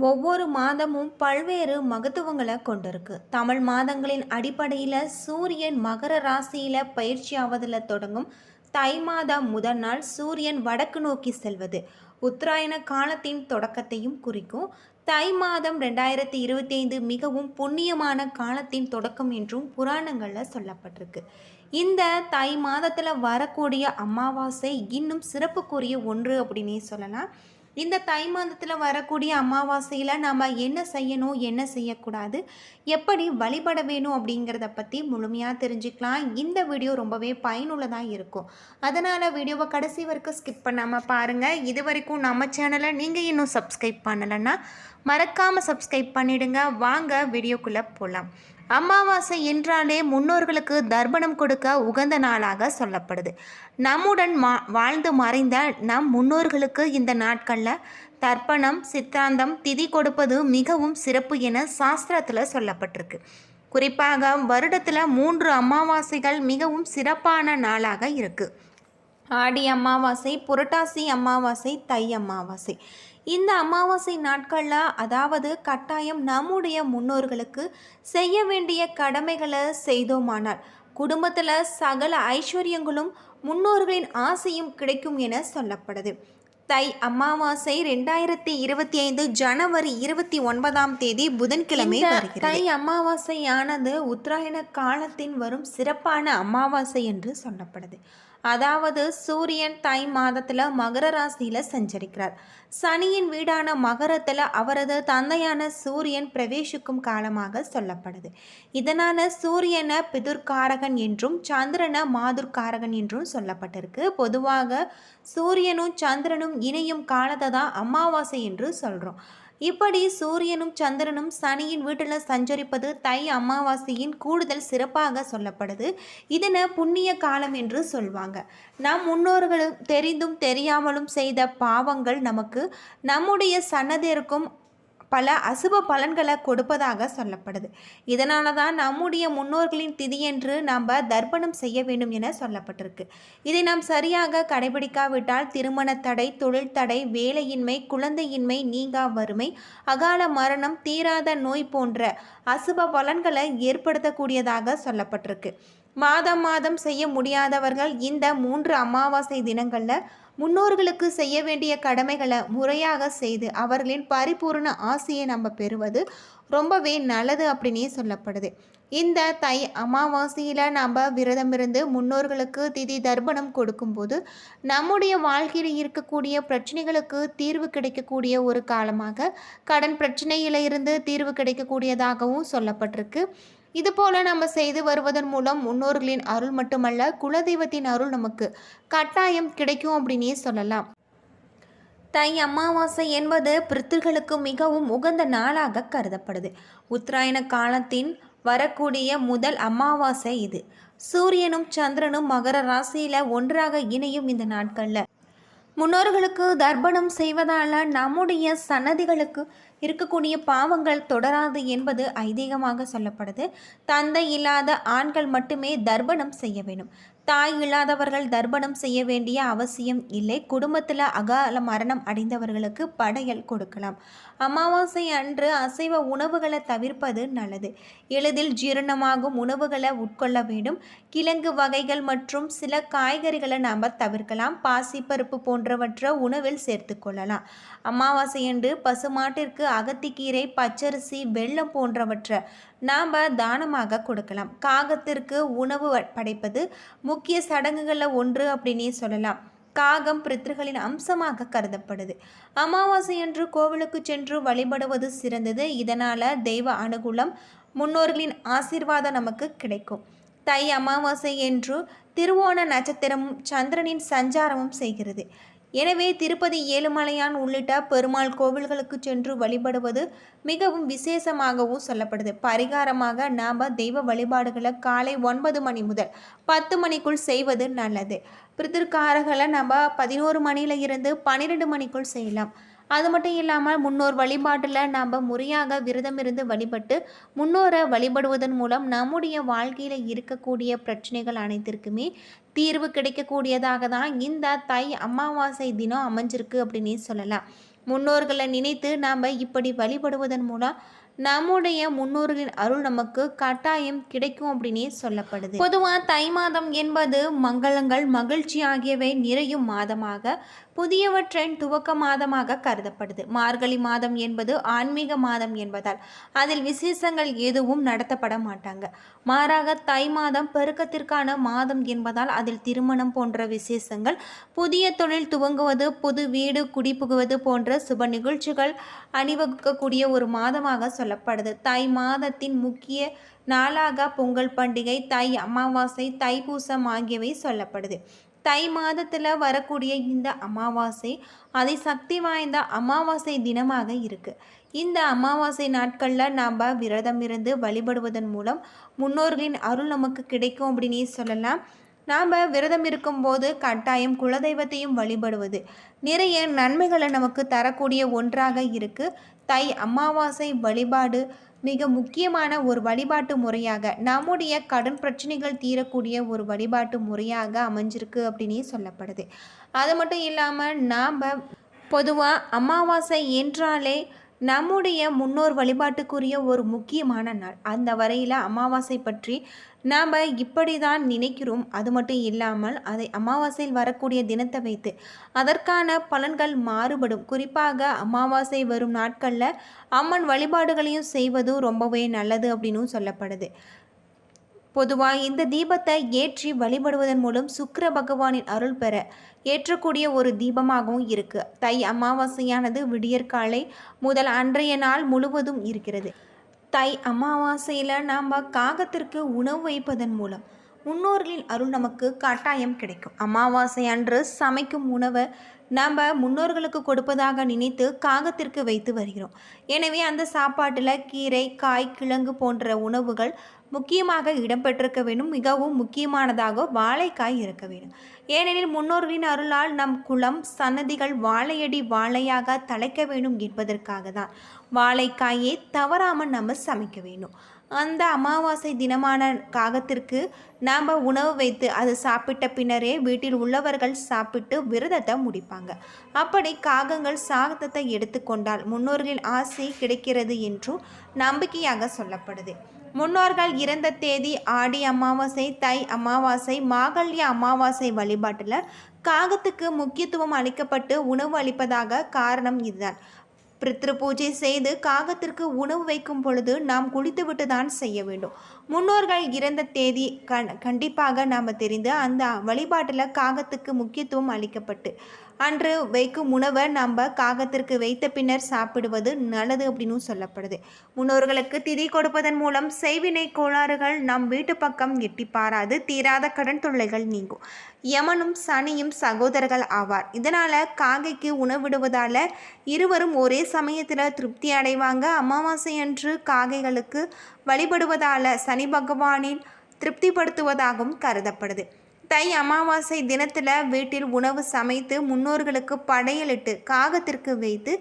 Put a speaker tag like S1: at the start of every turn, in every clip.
S1: ஒவ்வொரு மாதமும் பல்வேறு மகத்துவங்களை கொண்டிருக்கு. தமிழ் மாதங்களின் அடிப்படையில் சூரியன் மகர ராசியில் பயிற்சி ஆவதில் தொடங்கும் தை மாதம் முதல் நாள் சூரியன் வடக்கு நோக்கி செல்வது. உத்தராயண காலத்தின் தொடக்கத்தையும் குறிக்கும். தை மாதம் ரெண்டாயிரத்தி இருபத்தி ஐந்து மிகவும் புண்ணியமான காலத்தின் தொடக்கம் என்றும் புராணங்களில் சொல்லப்பட்டிருக்கு. இந்த தை மாதத்தில் வரக்கூடிய அமாவாசை இன்னும் சிறப்புக்குரிய ஒன்று அப்படின்னே சொல்லலாம். இந்த தை மாதத்தில் வரக்கூடிய அமாவாசையில் நாம் என்ன செய்யணும் என்ன செய்யக்கூடாது எப்படி வழிபட வேணும் அப்படிங்கிறத பற்றி முழுமையாக தெரிஞ்சுக்கலாம். இந்த வீடியோ ரொம்பவே பயனுள்ளதாக இருக்கும். அதனால் வீடியோவை கடைசி வரைக்கும் ஸ்கிப் பண்ணாமல் பாருங்கள் இது வரைக்கும் நம்ம சேனலை நீங்கள் இன்னும் சப்ஸ்கிரைப் பண்ணலைன்னா மறக்காமல் சப்ஸ்கிரைப் பண்ணிடுங்க. வாங்க வீடியோக்குள்ளே போகலாம் அமாவாசை என்றாலே முன்னோர்களுக்கு தர்ப்பணம் கொடுக்க உகந்த நாளாக சொல்லப்படுது. நம்முடன் மா வாழ்ந்து மறைந்த நம் முன்னோர்களுக்கு இந்த நாட்களில் தர்ப்பணம் சித்தாந்தம் திதி கொடுப்பது மிகவும் சிறப்பு என சாஸ்திரத்தில் சொல்லப்பட்டிருக்கு. குறிப்பாக வருடத்தில் மூன்று அமாவாசைகள் மிகவும் சிறப்பான நாளாக இருக்குது ஆடி அமாவாசை புரட்டாசி அமாவாசை தை அமாவாசை. இந்த அமாவாசை நாட்களில் அதாவது கட்டாயம் நம்முடைய முன்னோர்களுக்கு செய்ய வேண்டிய கடமைகளை செய்தோமானால் குடும்பத்தில் சகல ஐஸ்வர்யங்களும் முன்னோர்களின் ஆசையும் கிடைக்கும் என சொல்லப்படுது. தை அமாவாசை ரெண்டாயிரத்தி இருபத்தி ஐந்து ஜனவரி இருபத்தி ஒன்பதாம் தேதி புதன்கிழமை தை அமாவாசையானது உத்தராயண காலத்தின் வரும் சிறப்பான அமாவாசை என்று சொல்லப்படுது. அதாவது சூரியன் தை மாதத்தில் மகர ராசியில் சஞ்சரிக்கிறார். சனியின் வீடான மகரத்தில் அவரது தந்தையான சூரியன் பிரவேசிக்கும் காலமாக சொல்லப்படுது. இதனால் சூரியனை பிதுர்காரகன் என்றும் சந்திரனை மாதுர்காரகன் என்றும் சொல்லப்பட்டிருக்கு. பொதுவாக சூரியனும் சந்திரனும் இணையும் காலத்தை தான் அமாவாசை என்று சொல்கிறோம் இப்படி சூரியனும் சந்திரனும் சனியின் வீட்டில் சஞ்சரிப்பது தை அமாவாசையின் கூடுதல் சிறப்பாக சொல்லப்படுது. இதனை புண்ணிய காலம் என்று சொல்வாங்க. நம் முன்னோர்களும் தெரிந்தும் தெரியாமலும் செய்த பாவங்கள் நமக்கு நம்முடைய சன்னதிற்கும் பல அசுப பலன்களை கொடுப்பதாக சொல்லப்படுது. இதனால தான் நம்முடைய முன்னோர்களின் திதியென்று நாம் தர்ப்பணம் செய்ய வேண்டும் என சொல்லப்பட்டிருக்கு. இதை நாம் சரியாக கடைபிடிக்காவிட்டால் திருமண தடை தொழில் தடை வேலையின்மை குழந்தையின்மை நீங்கா வறுமை அகால மரணம் தீராத நோய் போன்ற அசுப பலன்களை ஏற்படுத்தக்கூடியதாக சொல்லப்பட்டிருக்கு. மாதம் மாதம் செய்ய முடியாதவர்கள் இந்த மூன்று அமாவாசை தினங்களில் முன்னோர்களுக்கு செய்ய வேண்டிய கடமைகளை முறையாக செய்து அவர்களின் பரிபூர்ண ஆசையை நம்ம பெறுவது ரொம்பவே நல்லது அப்படின்னே சொல்லப்படுது. இந்த தை அமாவாசையில் நாம் விரதம் இருந்து முன்னோர்களுக்கு திதி தர்ப்பணம் கொடுக்கும்போது நம்முடைய வாழ்க்கையில் இருக்கக்கூடிய பிரச்சனைகளுக்கு தீர்வு கிடைக்கக்கூடிய ஒரு காலமாக கடன் பிரச்சனையில் இருந்து தீர்வு கிடைக்கக்கூடியதாகவும் சொல்லப்பட்டிருக்கு. இது போல நம்ம செய்து வருவதன் மூலம் முன்னோர்களின் அருள் மட்டுமல்ல குலதெய்வத்தின் அருள் நமக்கு கட்டாயம் கிடைக்கும் அப்படின்னே சொல்லலாம். தை அமாவாசை என்பது பிரித்திர்களுக்கு மிகவும் உகந்த நாளாக கருதப்படுது. உத்தராயண காலத்தின் வரக்கூடிய முதல் அமாவாசை இது. சூரியனும் சந்திரனும் மகர ராசியில் ஒன்றாக இணையும் இந்த நாட்களில். முன்னோர்களுக்கு தர்ப்பணம் செய்வதால் நம்முடைய சன்னதிகளுக்கு இருக்கக்கூடிய பாவங்கள் தொடராது என்பது ஐதீகமாக சொல்லப்படுது. தந்தை இல்லாத ஆண்கள் மட்டுமே தர்ப்பணம் செய்ய வேண்டும். தாய் இல்லாதவர்கள் தர்ப்பணம் செய்ய வேண்டிய அவசியம் இல்லை. குடும்பத்தில் அகால மரணம் அடைந்தவர்களுக்கு படையல் கொடுக்கலாம். அமாவாசை அன்று அசைவ உணவுகளை தவிர்ப்பது நல்லது. எளிதில் ஜீரணமாகும் உணவுகளை உட்கொள்ள வேண்டும். கிழங்கு வகைகள் மற்றும் சில காய்கறிகளை நாம் தவிர்க்கலாம். பாசிப்பருப்பு போன்றவற்றை உணவில் சேர்த்து கொள்ளலாம். அமாவாசை அன்று பசுமாட்டிற்கு அகத்திக்கீரை பச்சரிசி வெள்ளம் போன்றவற்றை நாம் தானமாக கொடுக்கலாம். காகத்திற்கு உணவு படைப்பது முக்கிய சடங்குகளில் ஒன்று அப்படின்னே சொல்லலாம். காகம் பித்ருகளின் அம்சமாக கருதப்படுது. அமாவாசையன்று கோவிலுக்கு சென்று வழிபடுவது சிறந்தது. இதனால் தெய்வ அனுகூலம் முன்னோர்களின் ஆசீர்வாதம் நமக்கு கிடைக்கும். தை அமாவாசை என்று திருவோண நட்சத்திரமும் சந்திரனின் சஞ்சாரமும் செய்கிறது. எனவே திருப்பதி ஏழுமலையான் உள்ளிட்ட பெருமாள் கோவில்களுக்கு சென்று வழிபடுவது மிகவும் விசேஷமாகவும் சொல்லப்படுது. பரிகாரமாக நாம் தெய்வ வழிபாடுகளை காலை ஒன்பது மணி முதல் பத்து மணிக்குள் செய்வது நல்லது. பிரித்திருக்காரர்களை நம்ம பதினோரு மணியில இருந்து பன்னிரெண்டு மணிக்குள் செய்யலாம். அது மட்டும் இல்லாமல் முன்னோர் வழிபாட்டில் நாம் முறையாக விரதம் இருந்து வழிபட்டு முன்னோரை வழிபடுவதன் மூலம் நம்முடைய வாழ்க்கையில் இருக்கக்கூடிய பிரச்சனைகள் அனைத்திற்குமே தீர்வு கிடைக்கக்கூடியதாக தான் இந்த தை அமாவாசை தினம் அமைஞ்சிருக்கு அப்படின்னே சொல்லலாம். முன்னோர்களை நினைத்து நாம் இப்படி வழிபடுவதன் மூலம் நம்முடைய முன்னோர்களின் அருள் நமக்கு கட்டாயம் கிடைக்கும் அப்படின்னே சொல்லப்படுது. பொதுவாக தை மாதம் என்பது மங்களங்கள் மகிழ்ச்சி ஆகியவை நிறையும் மாதமாக புதியவற்றின் துவக்க மாதமாக கருதப்படுது. மார்கழி மாதம் என்பது ஆன்மீக மாதம் என்பதால் அதில் விசேஷங்கள் எதுவும் நடத்தப்பட மாட்டாங்க. மாறாக தை மாதம் பெருக்கத்திற்கான மாதம் என்பதால் அதில் திருமணம் போன்ற விசேஷங்கள் புதிய தொழில் துவங்குவது புது வீடு குடிபுகுவது போன்ற சுப நிகழ்ச்சிகள் அணிவகுக்கக்கூடிய ஒரு மாதமாக சொல்லப்படுது. தை மாதத்தின் முக்கிய நாளாக பொங்கல் பண்டிகை தை அமாவாசை தைப்பூசம் ஆகியவை சொல்லப்படுது. தை மாதத்தில் வரக்கூடிய இந்த அமாவாசை அதை சக்தி வாய்ந்த அமாவாசை தினமாக இருக்குது இந்த அமாவாசை நாட்களில் நாம் விரதம் இருந்து வழிபடுவதன் மூலம் முன்னோர்களின் அருள் நமக்கு கிடைக்கும் அப்படின்னே சொல்லலாம். நாம் விரதம் இருக்கும்போது கட்டாயம் குலதெய்வத்தையும் வழிபடுவது நிறைய நன்மைகளை நமக்கு தரக்கூடிய ஒன்றாக இருக்குது தை அமாவாசை வழிபாடு மிக முக்கியமான ஒரு வழிபாட்டு முறையாக நம்முடைய கடன் பிரச்சனைகள் தீரக்கூடிய ஒரு வழிபாட்டு முறையாக அமைஞ்சிருக்கு அப்படின்னே சொல்லப்படுது. அது மட்டும் இல்லாமல் நாம் பொதுவாக அமாவாசை என்றாலே நம்முடைய முன்னோர் வழிபாட்டுக்குரிய ஒரு முக்கியமான நாள். அந்த வரையில் அமாவாசை பற்றி நாம் இப்படி தான் நினைக்கிறோம். அது மட்டும் இல்லாமல் அதை அமாவாசையில் வரக்கூடிய தினத்தை வைத்து அதற்கான பலன்கள் மாறுபடும். குறிப்பாக அமாவாசை வரும் நாட்களில் அம்மன் வழிபாடுகளையும் செய்வது ரொம்பவே நல்லது அப்படின்னும் சொல்லப்படுது. பொதுவாக இந்த தீபத்தை ஏற்றி வழிபடுவதன் மூலம் சுக்கிர பகவானின் அருள் பெற ஏற்றக்கூடிய ஒரு தீபமாகவும் இருக்கு. தை அமாவாசையானது விடியற்காலை முதல் அன்றைய நாள் முழுவதும் இருக்கிறது. தை அமாவாசையில் நாம் காகத்திற்கு உணவு வைப்பதன் மூலம் முன்னோர்களின் அருள் நமக்கு கட்டாயம் கிடைக்கும். அமாவாசை அன்று சமைக்கும் உணவை நாம் முன்னோர்களுக்கு கொடுப்பதாக நினைத்து காகத்திற்கு வைத்து வருகிறோம். எனவே அந்த சாப்பாட்டில் கீரை காய் கிழங்கு போன்ற உணவுகள் முக்கியமாக இடம்பெற்றிருக்க வேண்டும். மிகவும் முக்கியமானதாக வாழைக்காய் இருக்க வேண்டும். ஏனெனில் முன்னோர்களின் அருளால் நம் குளம் சன்னதிகள் வாழையடி வாழையாக தலைக்க வேண்டும் என்பதற்காக தான் வாழைக்காயை தவறாமல் நம்ம சமைக்க வேண்டும். அந்த அமாவாசை தினமான காகத்திற்கு நாம் உணவு வைத்து அது சாப்பிட்ட பின்னரே வீட்டில் உள்ளவர்கள் சாப்பிட்டு விரதத்தை முடிப்பாங்க. அப்படி காகங்கள் சாகத்தத்தை எடுத்துக்கொண்டால் முன்னோர்களின் ஆசை கிடைக்கிறது என்றும் நம்பிக்கையாக சொல்லப்படுது. முன்னோர்கள் இறந்த தேதி ஆடி அமாவாசை தை அமாவாசை மாகல்ய அமாவாசை வழிபாட்டில் காகத்துக்கு முக்கியத்துவம் அளிக்கப்பட்டு உணவு அளிப்பதாக காரணம் இதுதான். பித்ரு பூஜை செய்து காகத்திற்கு உணவு வைக்கும் பொழுது நாம் குளித்துவிட்டு தான் செய்ய வேண்டும். முன்னோர்கள் இறந்த தேதி கண் கண்டிப்பாக நாம் தெரிந்து அந்த வழிபாட்டில் காகத்துக்கு முக்கியத்துவம் அளிக்கப்பட்டு அன்று வைக்கும் உணவை நம்ம காகத்திற்கு வைத்த பின்னர் சாப்பிடுவது நல்லது அப்படின்னு சொல்லப்படுது. முன்னோர்களுக்கு திதி கொடுப்பதன் மூலம் செய்வினை கோளாறுகள் நம் வீட்டு பக்கம் எட்டி பாராது தீராத கடன் தொல்லைகள் நீங்கும். யமனும் சனியும் சகோதரர்கள் ஆவார். இதனால் காகைக்கு உணவிடுவதால் இருவரும் ஒரே சமயத்தில் திருப்தி அடைவாங்க. அமாவாசை அன்று காகைகளுக்கு வழிபடுவதால் சனி பகவானின் திருப்திப்படுத்துவதாகவும் கருதப்படுது. தை அமாவாசை தினத்தில் வீட்டில் உணவு சமைத்து முன்னோர்களுக்கு படையலிட்டு காகத்திற்கு வைத்து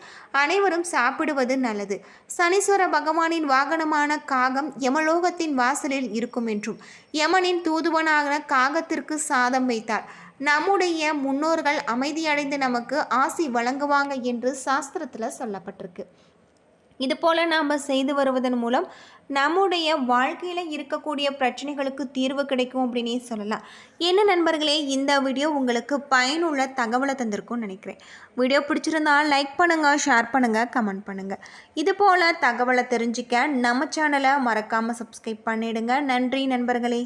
S1: அனைவரும் சாப்பிடுவது நல்லது. சனீஸ்வர பகவானின் வாகனமான காகம் யமலோகத்தின் வாசலில் இருக்கும் என்றும் யமனின் தூதுவனாக காகத்திற்கு சாதம் வைத்தார். நம்முடைய முன்னோர்கள் அமைதியடைந்து நமக்கு ஆசி வழங்குவாங்க என்று சாஸ்திரத்தில் சொல்லப்பட்டிருக்கு. இது போல் நாம் செய்து வருவதன் மூலம் நம்முடைய வாழ்க்கையில் இருக்கக்கூடிய பிரச்சனைகளுக்கு தீர்வு கிடைக்கும் அப்படின்னே சொல்லலாம். என்ன நண்பர்களே இந்த வீடியோ உங்களுக்கு பயனுள்ள தகவலை தந்திருக்கும்னு நினைக்கிறேன். வீடியோ பிடிச்சிருந்தா லைக் பண்ணுங்கள் ஷேர் பண்ணுங்கள் கமெண்ட் பண்ணுங்கள் இது போல் தகவலை தெரிஞ்சிக்க நம்ம சேனலை மறக்காமல் சப்ஸ்கிரைப் பண்ணிடுங்க. நன்றி நண்பர்களே.